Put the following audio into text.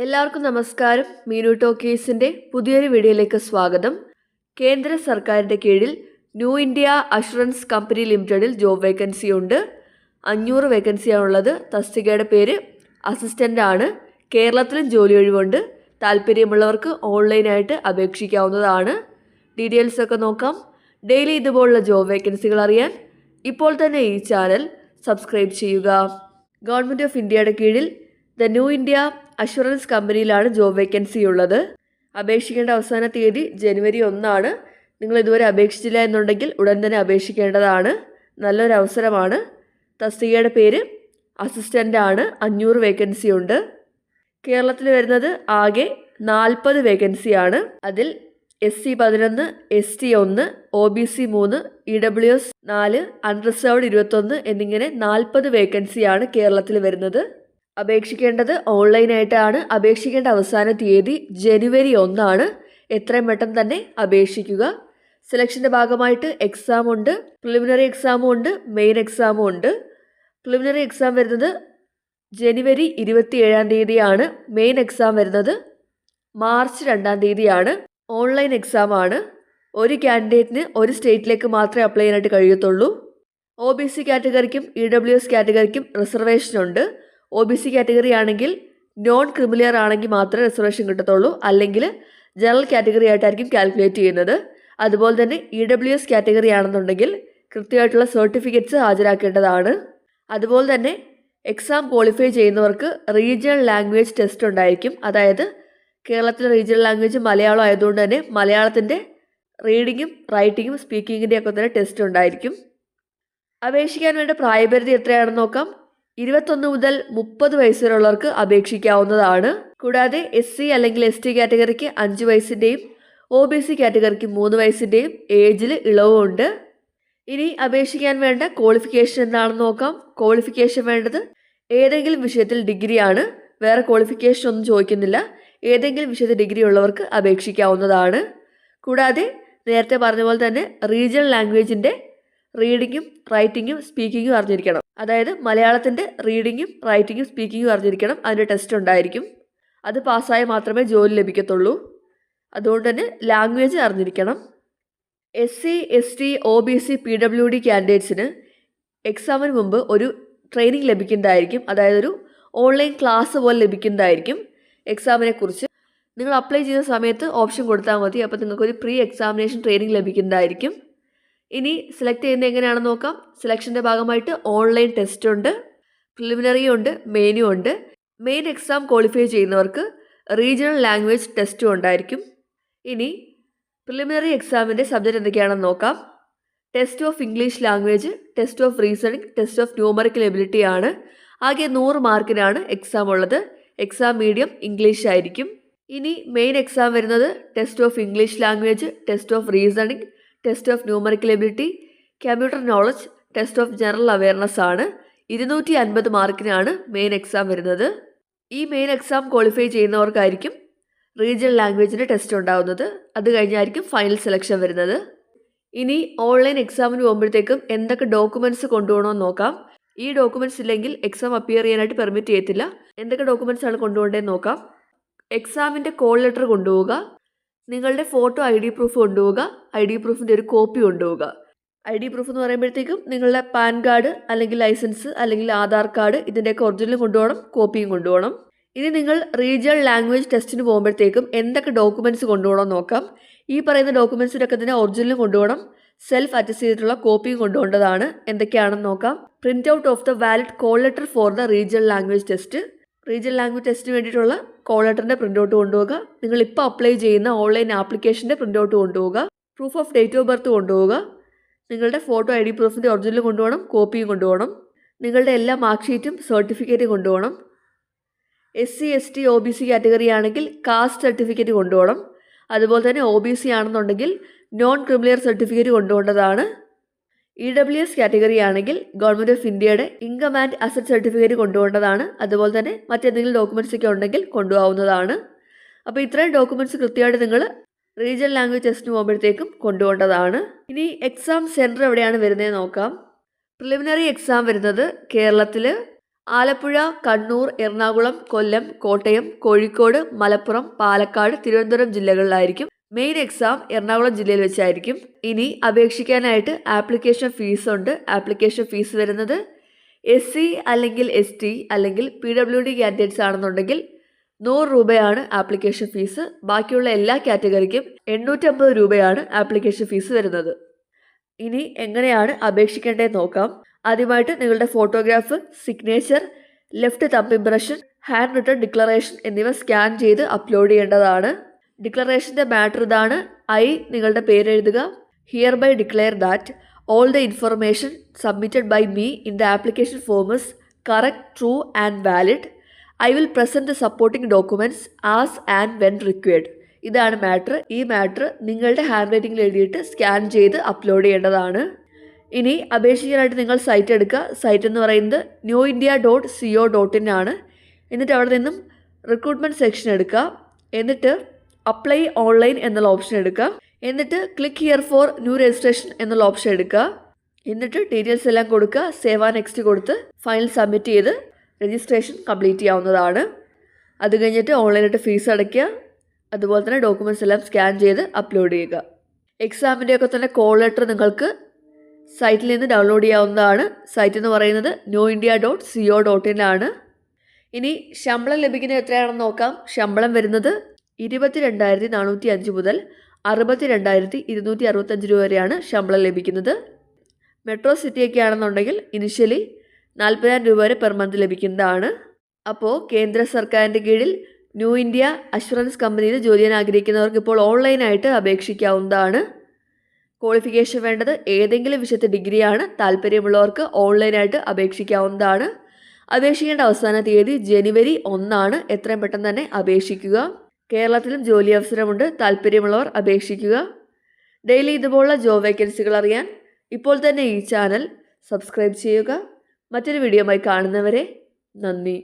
എല്ലാവർക്കും നമസ്കാരം. മീനു ടോക്കീസിന്റെ പുതിയൊരു വീഡിയോയിലേക്ക് സ്വാഗതം. കേന്ദ്ര സർക്കാരിന്റെ കീഴിൽ ന്യൂ ഇന്ത്യ അഷുറൻസ് കമ്പനി ലിമിറ്റഡിൽ ജോബ് വേക്കൻസി ഉണ്ട്. അഞ്ഞൂറ് വേക്കൻസിയാണുള്ളത്. തസ്തികയുടെ പേര് അസിസ്റ്റന്റ് ആണ് കേരളത്തിലും ജോലി ഒഴിവുണ്ട്. താല്പര്യമുള്ളവർക്ക് ഓൺലൈനായിട്ട് അപേക്ഷിക്കാവുന്നതാണ്. ഡീറ്റെയിൽസ് ഒക്കെ നോക്കാം. ഡെയിലി ഇതുപോലുള്ള ജോബ് വേക്കൻസികൾ അറിയാൻ ഇപ്പോൾ തന്നെ ഈ ചാനൽ സബ്സ്ക്രൈബ് ചെയ്യുക. ഗവൺമെന്റ് ഓഫ് ഇന്ത്യയുടെ കീഴിൽ ദ ന്യൂ ഇന്ത്യ അഷുറൻസ് കമ്പനിയിലാണ് ജോബ് വേക്കൻസി ഉള്ളത്. അപേക്ഷിക്കേണ്ട അവസാന തീയതി ജനുവരി ഒന്നാണ്. നിങ്ങൾ ഇതുവരെ അപേക്ഷിച്ചില്ല എന്നുണ്ടെങ്കിൽ ഉടൻ തന്നെ അപേക്ഷിക്കേണ്ടതാണ്. നല്ലൊരു അവസരമാണ്. തസ്തികയുടെ പേര് അസിസ്റ്റന്റ് ആണ് അഞ്ഞൂറ് വേക്കൻസി ഉണ്ട്. കേരളത്തിൽ വരുന്നത് ആകെ നാൽപ്പത് വേക്കൻസിയാണ്. അതിൽ എസ് സി പതിനൊന്ന് എസ് ടി ഒന്ന് ഒ ബി സി മൂന്ന് ഇ ഡബ്ല്യു എസ് നാല് അൺറിസർവ്ഡ് ഇരുപത്തൊന്ന് എന്നിങ്ങനെ നാൽപ്പത് വേക്കൻസിയാണ് കേരളത്തിൽ വരുന്നത്. അപേക്ഷിക്കേണ്ടത് ഓൺലൈനായിട്ടാണ്. അപേക്ഷിക്കേണ്ട അവസാന തീയതി ജനുവരി ഒന്നാണ്. എത്രയും പെട്ടെന്ന് തന്നെ അപേക്ഷിക്കുക. സെലക്ഷന്റെ ഭാഗമായിട്ട് എക്സാം ഉണ്ട്. പ്രിലിമിനറി എക്സാമും ഉണ്ട്. മെയിൻ എക്സാമും ഉണ്ട്. പ്രിലിമിനറി എക്സാം വരുന്നത് ജനുവരി ഇരുപത്തി ഏഴാം തീയതിയാണ്. മെയിൻ എക്സാം വരുന്നത് മാർച്ച് രണ്ടാം തീയതിയാണ്. ഓൺലൈൻ എക്സാം ആണ്. ഒരു കാൻഡിഡേറ്റിന് ഒരു സ്റ്റേറ്റിലേക്ക് മാത്രമേ അപ്ലൈ ചെയ്യാനായിട്ട് കഴിയത്തുള്ളൂ. ഒ ബി സി കാറ്റഗറിക്കും ഇ ഡബ്ല്യു എസ് കാറ്റഗറിക്കും റിസർവേഷൻ ഉണ്ട്. ഒ ബി സി കാറ്റഗറി ആണെങ്കിൽ നോൺ ക്രിമിലിയർ ആണെങ്കിൽ മാത്രമേ റിസർവേഷൻ കിട്ടത്തുള്ളൂ. അല്ലെങ്കിൽ ജനറൽ കാറ്റഗറി ആയിട്ടായിരിക്കും കാൽക്കുലേറ്റ് ചെയ്യുന്നത്. അതുപോലെ തന്നെ ഇ ഡബ്ല്യു എസ് കാറ്റഗറി ആണെന്നുണ്ടെങ്കിൽ കൃത്യമായിട്ടുള്ള സർട്ടിഫിക്കറ്റ്സ് ഹാജരാക്കേണ്ടതാണ്. അതുപോലെ തന്നെ എക്സാം ക്വാളിഫൈ ചെയ്യുന്നവർക്ക് റീജിയണൽ ലാംഗ്വേജ് ടെസ്റ്റ് ഉണ്ടായിരിക്കും. അതായത് കേരളത്തിലെ റീജിയണൽ ലാംഗ്വേജ് മലയാളം ആയതുകൊണ്ട് തന്നെ മലയാളത്തിന്റെ റീഡിങ്ങും റൈറ്റിങ്ങും സ്പീക്കിങ്ങിന്റെയൊക്കെ തന്നെ ടെസ്റ്റ് ഉണ്ടായിരിക്കും. അപേക്ഷിക്കാൻ വേണ്ട പ്രായപരിധി എത്രയാണെന്ന് നോക്കാം. ഇരുപത്തൊന്ന് മുതൽ മുപ്പത് വയസ്സിലുള്ളവർക്ക് അപേക്ഷിക്കാവുന്നതാണ്. കൂടാതെ എസ് സി അല്ലെങ്കിൽ എസ് ടി കാറ്റഗറിക്ക് അഞ്ച് വയസ്സിന്റെയും ഒ ബി സി കാറ്റഗറിക്ക് മൂന്ന് വയസ്സിന്റെയും ഏജിൽ ഇളവുമുണ്ട് ഇനി അപേക്ഷിക്കാൻ വേണ്ട ക്വാളിഫിക്കേഷൻ എന്താണെന്ന് നോക്കാം. ക്വാളിഫിക്കേഷൻ വേണ്ടത് ഏതെങ്കിലും വിഷയത്തിൽ ഡിഗ്രിയാണ് വേറെ ക്വാളിഫിക്കേഷൻ ഒന്നും ചോദിക്കുന്നില്ല. ഏതെങ്കിലും വിഷയത്തിൽ ഡിഗ്രി ഉള്ളവർക്ക് അപേക്ഷിക്കാവുന്നതാണ്. കൂടാതെ നേരത്തെ പറഞ്ഞ പോലെ തന്നെ റീജിയണൽ ലാംഗ്വേജിന്റെ റീഡിങ്ങും റൈറ്റിങ്ങും സ്പീക്കിങ്ങും അറിഞ്ഞിരിക്കണം. അതായത് മലയാളത്തിന്റെ റീഡിങ്ങും റൈറ്റിങ്ങും സ്പീക്കിങ്ങും അറിഞ്ഞിരിക്കണം. അതിന്റെ ടെസ്റ്റ് ഉണ്ടായിരിക്കും. അത് പാസ്സായാൽ മാത്രമേ ജോലി ലഭിക്കത്തുള്ളൂ. അതുകൊണ്ട് തന്നെ ലാംഗ്വേജ് അറിഞ്ഞിരിക്കണം. S C S T O B C P W D ക്യാൻഡിഡേറ്റ്സിന് എക്സാമിന് മുമ്പ് ഒരു ട്രെയിനിങ് ലഭിക്കുന്നതായിരിക്കും. അതായത് ഒരു ഓൺലൈൻ ക്ലാസ് പോലെ ലഭിക്കുന്നതായിരിക്കും എക്സാമിനെ കുറിച്ച്. നിങ്ങൾ അപ്ലൈ ചെയ്യുന്ന സമയത്ത് ഓപ്ഷൻ കൊടുത്താൽ മതി. അപ്പോൾ നിങ്ങൾക്കൊരു പ്രീ എക്സാമിനേഷൻ ട്രെയിനിങ് ലഭിക്കുന്നതായിരിക്കും. ഇനി സെലക്ട് ചെയ്യുന്നത് എങ്ങനെയാണെന്ന് നോക്കാം. സെലക്ഷന്റെ ഭാഗമായിട്ട് ഓൺലൈൻ ടെസ്റ്റ് ഉണ്ട് പ്രിലിമിനറി ഉണ്ട് മെയിനും ഉണ്ട്. മെയിൻ എക്സാം ക്വാളിഫൈ ചെയ്യുന്നവർക്ക് റീജിയണൽ ലാംഗ്വേജ് ടെസ്റ്റും ഉണ്ടായിരിക്കും. ഇനി പ്രിലിമിനറി എക്സാമിന്റെ സബ്ജക്റ്റ് എന്തൊക്കെയാണെന്ന് നോക്കാം. Test of English language test of reasoning test of numerical ability ആണ്. ആകെ നൂറ് മാർക്കിനാണ് എക്സാം ഉള്ളത്. എക്സാം മീഡിയം ഇംഗ്ലീഷ് ആയിരിക്കും. ഇനി മെയിൻ എക്സാം വരുന്നത് test of English language test of reasoning test of numerical ability computer knowledge test of general awareness ആണ്. ഇരുന്നൂറ്റി അൻപത് മാർക്കിനാണ് മെയിൻ എക്സാം വരുന്നത്. ഈ മെയിൻ എക്സാം ക്വാളിഫൈ ചെയ്യുന്നവർക്കായിരിക്കും റീജിയണൽ ലാംഗ്വേജിന്റെ ടെസ്റ്റ് ഉണ്ടാകുന്നത് അത് കഴിഞ്ഞായിരിക്കും ഫൈനൽ സെലക്ഷൻ വരുന്നത്. ഇനി ഓൺലൈൻ എക്സാമിന് പോകുമ്പോഴത്തേക്കും എന്തൊക്കെ ഡോക്യുമെന്റ്സ് കൊണ്ടുപോകണമെന്ന് നോക്കാം. ഈ ഡോക്യുമെന്റ്സ് ഇല്ലെങ്കിൽ എക്സാം അപ്പിയർ ചെയ്യാനായിട്ട് പെർമിറ്റ് ചെയ്യത്തില്ല. എന്തൊക്കെ ഡോക്യുമെന്റ്സ് ആണ് കൊണ്ടുപോകേണ്ടതെന്ന് നോക്കാം. എക്സാമിന്റെ കോൾ ലെറ്റർ കൊണ്ടുപോവുക. നിങ്ങളുടെ ഫോട്ടോ ഐ ഡി പ്രൂഫ് കൊണ്ടുപോവുക ഐ ഡി പ്രൂഫിന്റെ ഒരു കോപ്പി കൊണ്ടുപോവുക. ഐ ഡി പ്രൂഫ് എന്ന് പറയുമ്പോഴത്തേക്കും നിങ്ങളുടെ പാൻ കാർഡ് അല്ലെങ്കിൽ ലൈസൻസ് അല്ലെങ്കിൽ ആധാർ കാർഡ് ഇതിന്റെയൊക്കെ ഒറിജിനൽ കൊണ്ടുപോകണം കോപ്പിയും കൊണ്ടുപോകണം. ഇനി നിങ്ങൾ റീജിയണൽ ലാംഗ്വേജ് ടെസ്റ്റിന് പോകുമ്പോഴത്തേക്കും എന്തൊക്കെ ഡോക്യുമെന്റ്സ് കൊണ്ടുപോകണം നോക്കാം. ഈ പറയുന്ന ഡോക്യുമെന്റ്സിനൊക്കെ തന്നെ ഒറിജിനലും കൊണ്ടുപോകണം സെൽഫ് അറ്റസ്റ്റ് ചെയ്തിട്ടുള്ള കോപ്പിയും കൊണ്ടുപോകേണ്ടതാണ്. എന്തൊക്കെയാണെന്ന് നോക്കാം. Print out of the valid call letter for the regional language test. Regional language ടെസ്റ്റിന് വേണ്ടിയിട്ടുള്ള കോൾ ലെറ്ററിന്റെ പ്രിന്റ് ഔട്ട് കൊണ്ടുപോകുക നിങ്ങൾ ഇപ്പോൾ അപ്ലൈ ചെയ്യുന്ന ഓൺലൈൻ ആപ്ലിക്കേഷന്റെ പ്രിന്റ് ഔട്ട് കൊണ്ടുപോകുക proof of date of birth കൊണ്ടുപോകുക നിങ്ങളുടെ ഫോട്ടോ ഐ ഡി പ്രൂഫിന്റെ ഒറിജിനൽ കൊണ്ടുപോകണം കോപ്പിയും കൊണ്ടുപോകണം നിങ്ങളുടെ എല്ലാ മാർക്ക് ഷീറ്റും സർട്ടിഫിക്കറ്റും കൊണ്ടുപോകണം S C S T O B C category ആണെങ്കിൽ കാസ്റ്റ് സർട്ടിഫിക്കറ്റ് കൊണ്ടുപോകണം അതുപോലെ തന്നെ ഒ ബി സി ആണെന്നുണ്ടെങ്കിൽ നോൺ ക്രിമിനൽ സർട്ടിഫിക്കറ്റ് കൊണ്ടുപോകേണ്ടതാണ് ഇ ഡബ്ല്യു എസ് കാറ്റഗറി ആണെങ്കിൽ ഗവൺമെന്റ് ഓഫ് ഇന്ത്യയുടെ ഇൻകം ആൻഡ് അസറ്റ് സർട്ടിഫിക്കറ്റ് കൊണ്ടുപോകേണ്ടതാണ്. അതുപോലെ തന്നെ മറ്റെന്തെങ്കിലും ഡോക്യുമെന്റ്സ് ഒക്കെ ഉണ്ടെങ്കിൽ കൊണ്ടുപോകാവുന്നതാണ്. അപ്പോൾ ഇത്രയും ഡോക്യുമെന്റ്സ് കൃത്യമായിട്ട് നിങ്ങൾ റീജിയണൽ ലാംഗ്വേജ് ടെസ്റ്റിന് പോകുമ്പോഴത്തേക്കും കൊണ്ടുപോകേണ്ടതാണ്. ഇനി എക്സാം സെന്റർ എവിടെയാണ് വരുന്നത് നോക്കാം. പ്രിലിമിനറി എക്സാം വരുന്നത് കേരളത്തിൽ ആലപ്പുഴ കണ്ണൂർ എറണാകുളം കൊല്ലം കോട്ടയം കോഴിക്കോട് മലപ്പുറം പാലക്കാട് തിരുവനന്തപുരം ജില്ലകളിലായിരിക്കും. മെയിൻ എക്സാം എറണാകുളം ജില്ലയിൽ വെച്ചായിരിക്കും. ഇനി അപേക്ഷിക്കാനായിട്ട് ആപ്ലിക്കേഷൻ ഫീസ് ഉണ്ട്. ആപ്ലിക്കേഷൻ ഫീസ് വരുന്നത് എസ് സി അല്ലെങ്കിൽ എസ് ടി അല്ലെങ്കിൽ പി ഡബ്ല്യു ഡി കാൻഡിഡേറ്റ്സ് ആണെന്നുണ്ടെങ്കിൽ നൂറ് രൂപയാണ് ആപ്ലിക്കേഷൻ ഫീസ് ബാക്കിയുള്ള എല്ലാ കാറ്റഗറിക്കും എണ്ണൂറ്റമ്പത് രൂപയാണ് ആപ്ലിക്കേഷൻ ഫീസ് വരുന്നത്. ഇനി എങ്ങനെയാണ് അപേക്ഷിക്കേണ്ടതെന്ന് നോക്കാം. ആദ്യമായിട്ട് നിങ്ങളുടെ photograph signature left thumb impression handwritten declaration എന്നിവ സ്കാൻ ചെയ്ത് അപ്ലോഡ് ചെയ്യേണ്ടതാണ്. ഡിക്ലറേഷന്റെ മാറ്റർ ഇതാണ് ഐ നിങ്ങളുടെ പേരെഴുതുക. Hereby declare that all the information submitted by me in the application form is correct true and valid I will present the supporting documents as and when required ഇതാണ് matter. ഈ matter നിങ്ങളുടെ hand റൈറ്റിംഗിൽ എഴുതിയിട്ട് scan ചെയ്ത് upload ചെയ്യേണ്ടതാണ്. ഇനി അപേക്ഷിക്കാനായിട്ട് നിങ്ങൾ site എടുക്കുക. സൈറ്റ് എന്ന് പറയുന്നത് New India dot C O dot in ആണ്. എന്നിട്ട് അവിടെ നിന്നും റിക്രൂട്ട്മെന്റ് സെക്ഷൻ എടുക്കുക. എന്നിട്ട് അപ്ലൈ ഓൺലൈൻ എന്നുള്ള ഓപ്ഷൻ എടുക്കുക എന്നിട്ട് click here for new registration എന്നുള്ള ഓപ്ഷൻ എടുക്കുക എന്നിട്ട് ഡീറ്റെയിൽസ് എല്ലാം കൊടുക്കുക സേവ് ആ നെക്സ്റ്റ് കൊടുത്ത് ഫൈനൽ സബ്മിറ്റ് ചെയ്ത് രജിസ്ട്രേഷൻ കംപ്ലീറ്റ് ചെയ്യാവുന്നതാണ്. അത് കഴിഞ്ഞിട്ട് ഓൺലൈനായിട്ട് ഫീസ് അടയ്ക്കുക അതുപോലെ തന്നെ ഡോക്യുമെന്റ്സ് എല്ലാം സ്കാൻ ചെയ്ത് അപ്ലോഡ് ചെയ്യുക. എക്സാമിന്റെ ഒക്കെ തന്നെ കോൾ ലെറ്റർ നിങ്ങൾക്ക് സൈറ്റിൽ നിന്ന് ഡൗൺലോഡ് ചെയ്യാവുന്നതാണ്. സൈറ്റ് എന്ന് പറയുന്നത് New India dot C O dot in ആണ് ഇനി ശമ്പളം ലഭിക്കുന്നത് എത്രയാണെന്ന് നോക്കാം. ശമ്പളം വരുന്നത് ഇരുപത്തി രണ്ടായിരത്തി നാനൂറ്റി അഞ്ച് മുതൽ അറുപത്തി രണ്ടായിരത്തി ഇരുന്നൂറ്റി അറുപത്തഞ്ച് രൂപ വരെയാണ് ശമ്പളം ലഭിക്കുന്നത്. മെട്രോ സിറ്റിയൊക്കെ ആണെന്നുണ്ടെങ്കിൽ ഇനിഷ്യലി നാൽപ്പതിനായിരം രൂപ വരെ പെർ മന്ത് ലഭിക്കുന്നതാണ്. അപ്പോൾ കേന്ദ്ര സർക്കാരിന്റെ കീഴിൽ ന്യൂ ഇന്ത്യ അഷുറൻസ് കമ്പനിയിൽ ജോലി ചെയ്യാൻ ആഗ്രഹിക്കുന്നവർക്ക് ഇപ്പോൾ ഓൺലൈനായിട്ട് അപേക്ഷിക്കാവുന്നതാണ്. ക്വാളിഫിക്കേഷൻ വേണ്ടത് ഏതെങ്കിലും വിഷയത്തെ ഡിഗ്രിയാണ്. താല്പര്യമുള്ളവർക്ക് ഓൺലൈനായിട്ട് അപേക്ഷിക്കാവുന്നതാണ്. അപേക്ഷിക്കേണ്ട അവസാന തീയതി ജനുവരി ഒന്നാണ്. എത്രയും പെട്ടെന്ന് തന്നെ അപേക്ഷിക്കുക. കേരളത്തിലും ജോലി അവസരമുണ്ട്. താല്പര്യമുള്ളവർ അപേക്ഷിക്കുക. ഡെയിലി ഇതുപോലുള്ള ജോബ് വേക്കൻസികൾ അറിയാൻ ഇപ്പോൾ തന്നെ ഈ ചാനൽ സബ്സ്ക്രൈബ് ചെയ്യുക. മറ്റൊരു വീഡിയോയുമായി കാണുന്നവരെ നന്ദി.